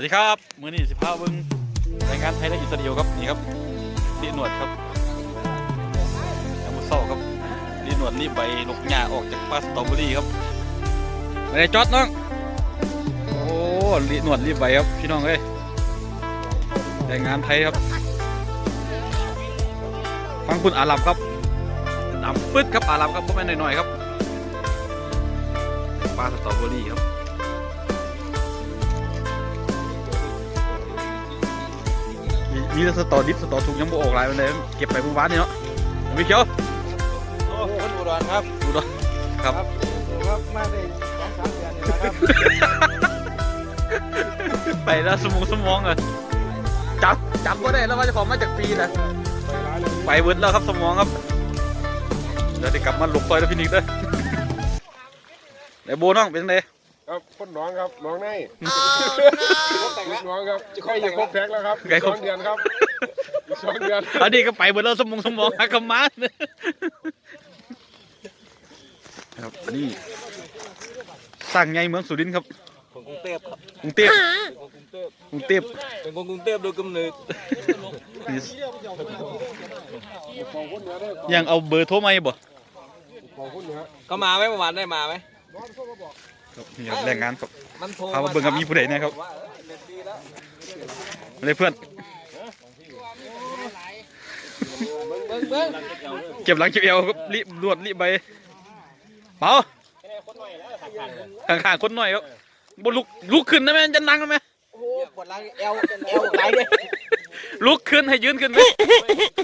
วัสดีครับ มือนี้สิพาเบิ้งรายงานไทยและอิสราเอลครับนี่ครับรีหนวดครับยามุโซ่ครับรีหนวดรีบใบลกหญ้าออกจากปลาสตรอเบอรี่ครับไม่ได้จอดน้องโอ้รีหนวดรีบใบครับพี่น้องเอ้ยรายงานไทยครับ ฟังคุณอาหรับครับดำปึ๊ดครับอาหรับครับเพ่อแม่นหน่อยๆครับปลาสตรอเบอรี่ครับ มีมีแต่สตอดิบสตอถูกยังบ่ออกหลายมันเลยเก็บไปเมื่อวานนี่เนาะวิเขียวโอ้คนอุดรครับดูด้วยครับครับมาได้สองสามเดือนนี่นะครับไปแล้วสมองสมองอะจับจับก็ได้แล้วว่าเจะของมาจากปีนะไปร้านเลยไปเวิร์ดแล้วครับสมองครับเดี๋ยวจะกลับมาหลบซอยแล้วพี่นิกเด้อไหนโบน้องเป็นไง ครับคนน้องครับน้องในน้องครับใกล้จะครบแพ็คแล้วครับอีกสองเดือนครับอีกสองเดือนอันนี้ก็ไปเวิร์ดแล้วสมองสมองหักกำมาครับอันนี้สร้างไงเมืองสุรินทร์ครับคนกรุงเทพครับกรุงเทพคนกรุงเทพกรุงเทพเป็นคนกรุงเทพโดยกำเนิดของคนเหนือได้ยังเอาเบอร์โทรมาให้บ่ของคนเหนือก็มาไหมเมื่อวานได้มาไหม ครับนี่ครับแรงงานครับมันโทรเอามาเบิ่งกับมีผู้ใดแน่ครับว่าเออเน็ตดีแล้วมาเลยเพื่อนเบิ่งเบิ่งเก็บหลังเก็บเอวครับรีบรวดรีบไปเปาข้างๆคนหน่อยครับบลุกลุกขึ้นได้ไหมจะนั่งได้ไหมโอ้โหปวดหลังเอวเอวไหลเลยลุกขึ้นให้ยืนขึ้นไหม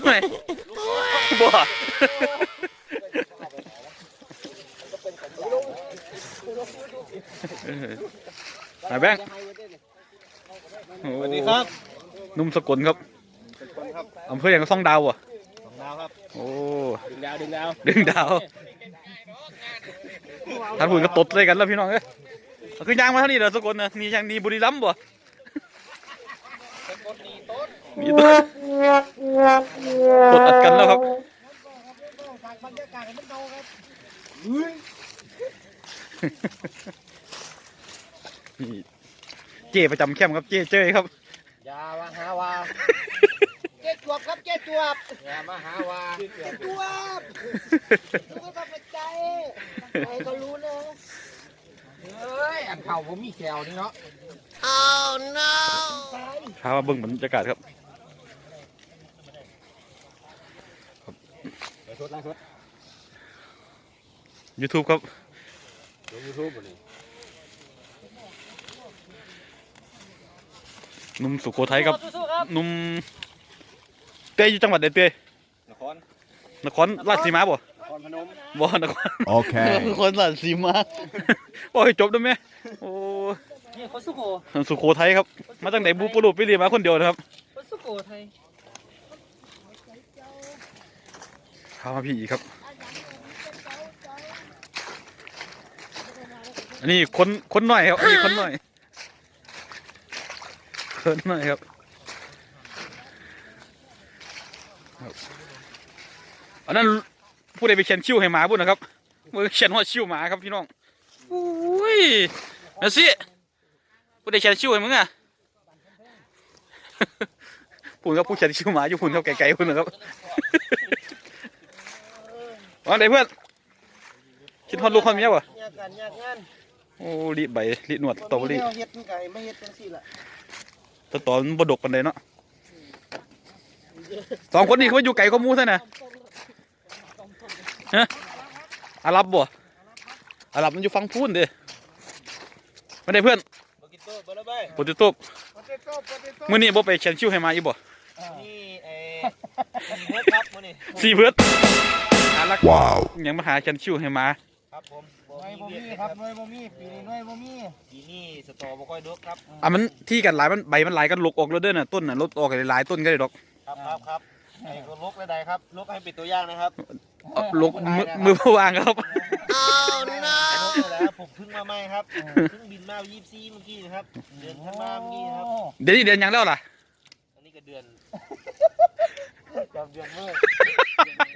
ไม่บ่ เออไหนแบงค์โอ้สวัสดีครับนุ่มสกลครับอำเภออย่างซ่องดาวอะสองดาวครับ โอ้ ดึงดาวดึงดาวดึงดาวท่านผู้ก็ตดเลยกันแล้วพี่น้องเอ้ยเอาคือย่างมาเท่านี้เหรอสกลนะนี่ยังนี่บุรีรัมย์บ่มีต้นตดอัดกันแล้วครับ นี่เจ้ประจำแคมป์ครับเจ้เจ้ยครับ อย่ามาหาว่าเจ๊จวบครับเจ๊จวบอย่ามาหาว่าเจ๊จวบรู้ก็ทำใจใครก็รู้นะเฮ้ยอันเข่าผมมีแขวนี่เนาะพามาเบิ่งบรรยากาศครับสดล่างสด YouTube ครับ ลงยูทูบบ่นี่ หนุ่มสุโขทัยครับหนุ่มเต้อยู่จังหวัดใดเต้นครนครราชสีมาบ่นครพนมบ่นคร Okay. นครราชสีมาบ่ให้จบได้ไหมโอ้นี่คนสุโขสุโขทัยครับ มาตั้งไหนบูปลูไปเรียนมาคนเดียวนะครับคนสุโขไทยพามาพี่อีกครับ อันนี้คนคนหน่อยครับอันนี้คนหน่อย คนหน่อยครับครับอันนั้นผู้ใดไปเขียนคิ้วให้หมาบุญนะครับมือเขียนหัวคิ้วหมาครับพี่น้องอุ้ยนั่นสิผู้ใดเขียนคิ้วให้มึงอะปุ่นครับผู้เขียนคิ้วหมาอยู่ปุ่นครับไกลๆปุ่นนะครับว่าไงเพื่อนคิดฮอดลูกฮอดเมียวะโอ้รีบใบรีบหนวดตอบ่รีมีแนวเฮ็ดมันไก่ไม่เฮ็ดจังซี่ละ ตอตอมันบดกกันเลยเนาะสองคนนี้เขาอยู่ไก่ข้อมูใช่ไหมฮะอารับบ่อารับมันอยู่ฟังพูนเด้ไม่ได้เพื่อนบ่กินโต๊ะบ่ละใบปติโต๊บโปเตโต้โปเตโต้มื้อนี้บ่ไปเขียนชิวให้มาอีบ่นี่เอมีเบิร์ดครับมื้อนี้สี่เพื่อนอารัก Wow. ยังมาหาเขียนชิวให้มาครับผมบ่ หน่วยบ่มีมีเวียดครับหน่วยบ่มีปีนี้หน่วยบ่มีปีนี้สตอบ่ค่อยดกครับอะมันที่กันหลายมันใบมันหลายกันลกออกแล้วเด้อน่ะต้นน่ะลดออกหลายๆต้นก็ได้ดอกครับครับครับไอ้ก็ลกเลยใดครับลกให้เป็นตัวอย่างนะครับเอาลกมือมือพะวางครับลกเลยแล้วผมเพิ่งมาใหม่ครับเพิ่งบินมายี่สี่เมื่อกี้นะครับเดือนธันวาเมื่อกี้นะครับเดี๋ยวนี้เดือนหยังแล้วล่ะอันนี้ก็เดือนจำเดือนเมื่อ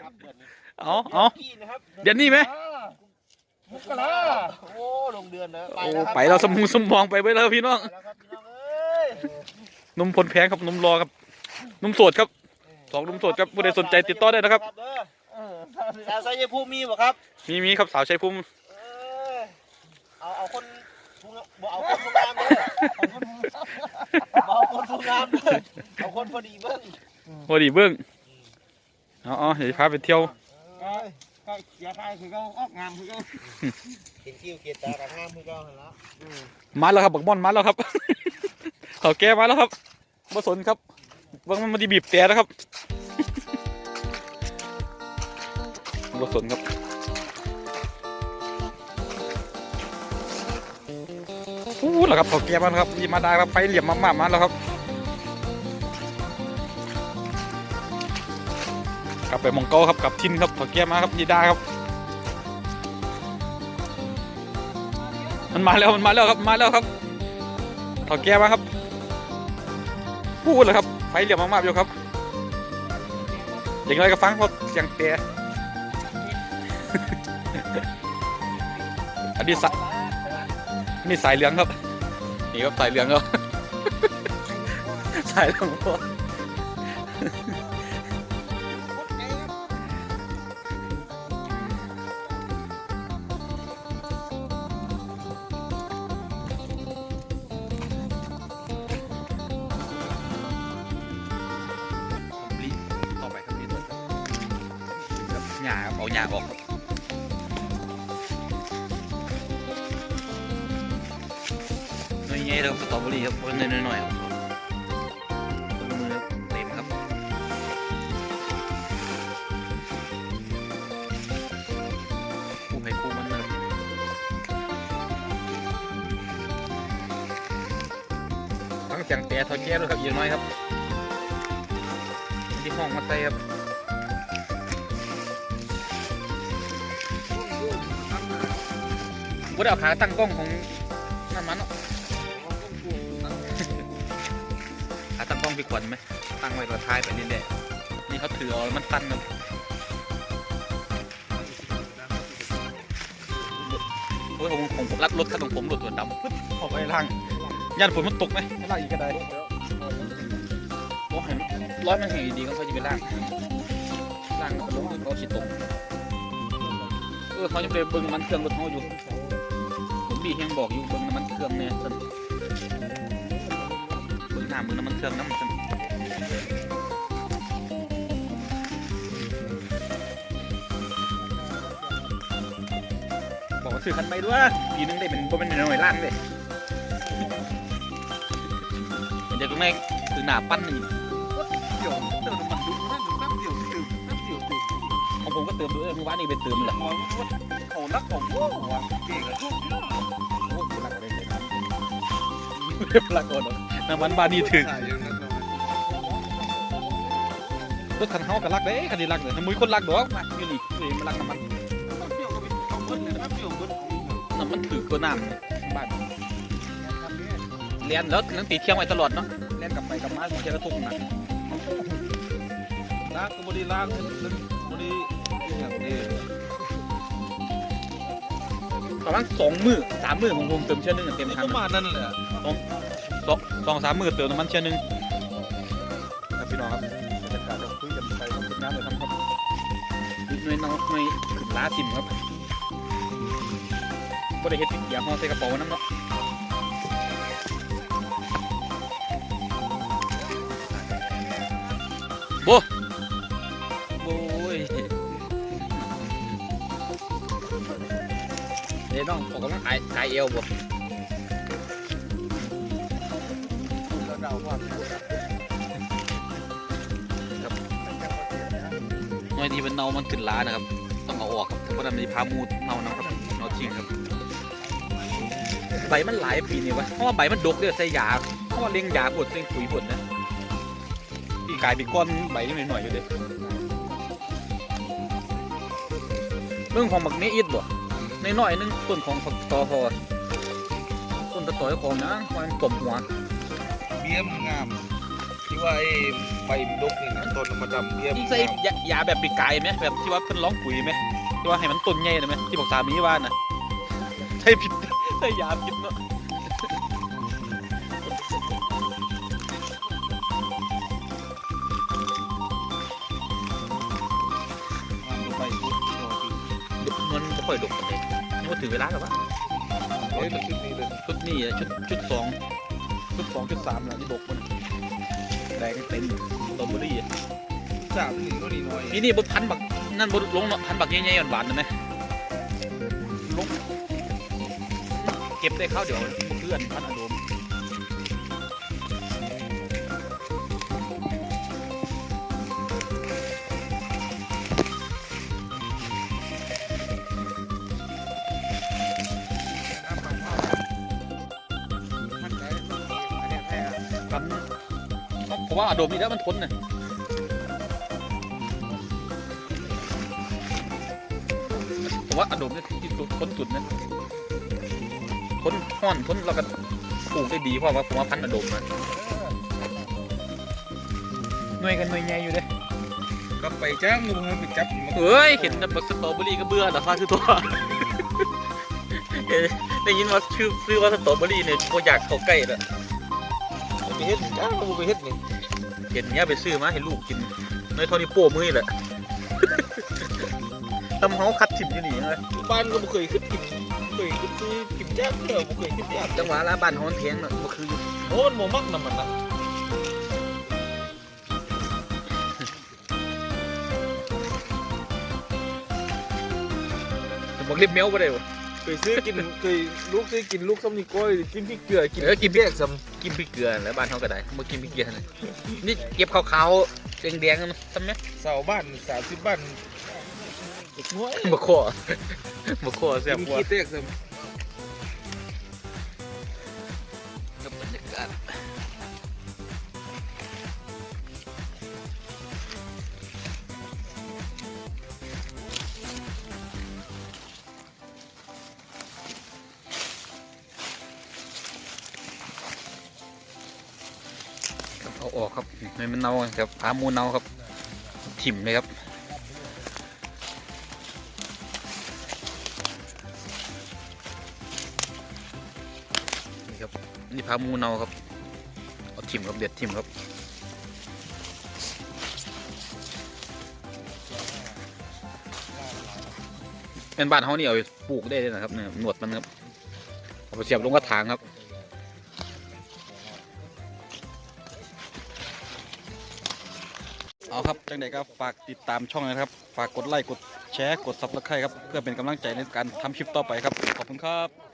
ครับเดือนนี้เอาเอาพี่นะครับเดือนนี้ไหมมุ กกะลาโอ้ลงเดือนนะไปโอ้แล้วครับไปเราสมองสมองไปไปแล้วพี่น้องไปแล้วครับพี่น้องเอ้ยนมพลแพงครับนมรอครับนมโสดครับ สองนมโสดครับผู้ใดสนใจติดต่อได้นะครับ เด้อสาวสายภูมิมีบ่ครับมีมีครับสาวชัยภูมิเออเอาเอาคนผู้งบ่เอาคนผู้งามเด้อเอาคนผู้งามเด้อเอาคนพอดีเบิ่งพอดีเบิ้งเอาเอาเดี๋ยวพาไปเที่ยว ก็อย่าใครคือเขาออกงามคือเขาเห็นคิวเกียรติตากับงามคือเก่าหั่นละมาแล้วครับบักม่อนมาแล้วครับ เขาแก้มาแล้วครับบ่สนครับว่ามันมาดีบีบแต่นะครับบ่สนครับอู้แล้วครับเขาแก้มาแล้วครับมีมาได้ครับไฟเหลี่ยมมากๆมาแล้วครับ ไปมองเกครับกลับทินครับเขาแก้มาครับยีดาครับ มันมาแล้วมันมาแล้วครับมาแล้วครับเขาแก้มาครับพูดเลยครับไฟเหลี่ยมมากๆอยู่ครับอย่างไรก็ฟังเพราะเสียงเตะอันนี้สายนี่สายเหลืองครับ นี่ครับสายเหลืองครับสายเหลืองพอ เอาหญ้าออกครับน้อยๆครับสตรอเบอรี่ครับเพิ่มน้อยครับต้นมือเต็มครับคู่ให้คู่มันนะครับทั้งเสียงแต่ทอแก้ด้วยครับเยอะน้อยครับที่ห้องมาใส่ครับ กูได้เอาขาตั้งกล้องของน้ำมันเนาะขาตั้งกล้องพี่ขวัญไหมตั้งไว้ตัวท้ายไปเรื่อยๆนี่เขาถือเอาแล้วมันตั้นครับโอ้ยของของผมรัดรถคันของผมหลุดตัวดำปึ๊บออกไปล่างย่านฝนมันตกไหมไม่ล่างอีกก็ได้โอ้ยร้อยมันแห้งดีๆก็ค่อยจะไปล่างล่างเขาลงเขาฉีดตกเออเขาจะไปเบิ่งน้ำมันเครื่องรถเขาอยู่ผม บียังบอกอยู่เบิ่งน้ำมันเครื่องเนี่ยสันเบิ่งหน้าเบิ่งน้ำมันเครื่องน้ำมันสันบอกว่าซื้อคันใหม่ด้วยปีนึงได้เป็นบ่เป็นหน่วยล้านเลยเดี๋ยวตรงนี้คือหน้าปั้นนี่เดี๋ยวเติมน้ำมันดูนั่นดูแป๊บเดียวตื่นแป๊บเดียวตื่นของผมก็เติมด้วยเมื่อวานนี้ไปเติมแหละมองว่าเขารักของพวกว่ะเก่งกับทุกอย่ เรียบรักก่อนน้ำมันบานี่ถึงใช่ยังนั้นเลยรถคันเฮาก็รักเด้คันนี้รักเด้อมุ้ยคนรักดอกมาอยู่นี่ตัวเองมันรักน้ำมันแป๊บเดียวก็เป็นเอาเบิ้ลเลยแป๊บเดียวเบิ้ลน้ำมันถือกว่าน้ำบ้านเรียนแล้วนั่งตีเที่ยงไว้ตลอดเนาะเรียนกลับไปกลับมาเที่ยวกระทุ่งนะล้างก็บริล้างนึงบริอย่างนี้ ประมาณสองมือสามมือของผมเติมเชื่อนึงอะเต็มนี่คันก็มานั่นแหละสองสองสามมือเติมน้ำมันเชื่อนึงครับพี่น้องครับบรรยากาศเราคุยกันไปกับคนงานเลยทำครับหน่วยน้องหน่วยขึ้นล้าสิมครับก็ได้เฮ็ดติดเกียร์ห่อใส่กระเป๋าน้ำเนาะโบ ดี๋ยวน้องออกกำลังกายกายเอวบ่เราเดาว่าหน่อยที่มันเน่ามันขึ้นล้านะครับ ต้องเอาออกครับเพราะนั้นมันจะพามูดเน่านะครับเน่าจริงครับ ใบมันหลายปีนี่วะเพราะว่าใบมันดกเด้อใส่ยาเพราะว่าเลี้ยงยาปวดเลี้ยงปุ๋ยปวดนะพี่กลายเป็นก้อนใบนิดหน่อยๆอยู่เด้เรื่องของบักเนอิดบ่ ในน้อยๆนึงต้นของฝักตอพอต้นตะต่อยของนะมันกลมหัวเบี้ยมงามที่ว่าไอ้ใบดกนี่นะต้นมาดำเบี้ยมที่ใส่ยายาแบบปีกไก่ไหมแบบที่ว่าเพิ่นร้องปุ๋ยไหมที่ว่าให้มันต้นใหญ่นะไหมที่บอกสามีว่านะใช่ผิดใช่ยาผิดเนาะ ค่อยดกกันเลยนี่ว่าถือเวลาหรือเปล่าเฮ้ยมันชุดนี้เลยชุดนี้อะชุดชุดสองชุดสองชุดสามแล้วนี่ดกมันแดงเต็มสตรอเบอรี่อะสามหนึ่งก็นี่น้อยนี่นี่บนพันบักนั่นบนลงเนาะพันบักใหญ่ๆหวานๆนะไหมลงเก็บได้ข้าวเดี๋ยวเพื่อนพันอารมณ์ ว่าอารมณ์นี่แล้วมันทนนะผมว่าอารมณ์นี่ที่สุดทนสุดนะทนห้อนทนแล้วก็ปลูกได้ดีเพราะว่าผมว่าพันธุ์อารมณ์นะหน่วยกันหน่วยใหญ่อยู่เด้ก็ไปจ้างมึงไปจับมันเฮ้ยเห็นแต่บักสตรอเบอรี่ก็เบื่อแต่ฟ้าคือตัวเอ้ยได้ยินว่าชื่อซื้อว่าสตรอเบอรี่เนี่ยก็อยากเข้าใกล้แล้วไปเฮ็ดจ้างมึงไปเฮ็ดนี่ เห็นเนี้ยไปซื้อมาให้ลูกกินน้อยเท่านี้โป้มือนี่แหละทำเขาคัดถิ่มอยู่นี่เลยบ้านก็ไม่เคยขึ้นกินเคยขึ้นซื้อกินจ้างเด้อไม่เคยกินจ้างจังหวะละบ้านเขามันแพงเนาะมันคือโอ้มันโมมักนะมันนะบอกเรียบเมียวไปได้บ่ เคยซื้อกินเคยลูกซื้อกินลูกส้มนี่ก้อยกินพริกเกลือกินเออกินพแยริกกซ้กินพริกเกลือแล้วบ้านเขาก็ได้มากินพริกเกลือนะนี่เก็บขาวๆแดงๆนะทำไหมำเสาบ้านสามสิบบ้านน้อยบะข้อบะข้อแซ่กิบนกว่าขี้เตกซ้กั ออกครับไม่มันเน่าครับพามูเน่าครับ ถิ่มเลยครับนี่ครับนี่พามูเน่าครับเอาถิ่มครับเด็ดถิ่มครับเป็นบ้านเขานี่เอาปลูกได้เลยนะครับเนี่ยหนวดมันครับเอาไปเสียบลงกระถางครับ จังใดก็ฝากติดตามช่องนะครับ ฝากกดไลค์กดแชร์กดซับสไครต์ครับ เพื่อเป็นกำลังใจในการทำคลิปต่อไปครับ ขอบคุณครับ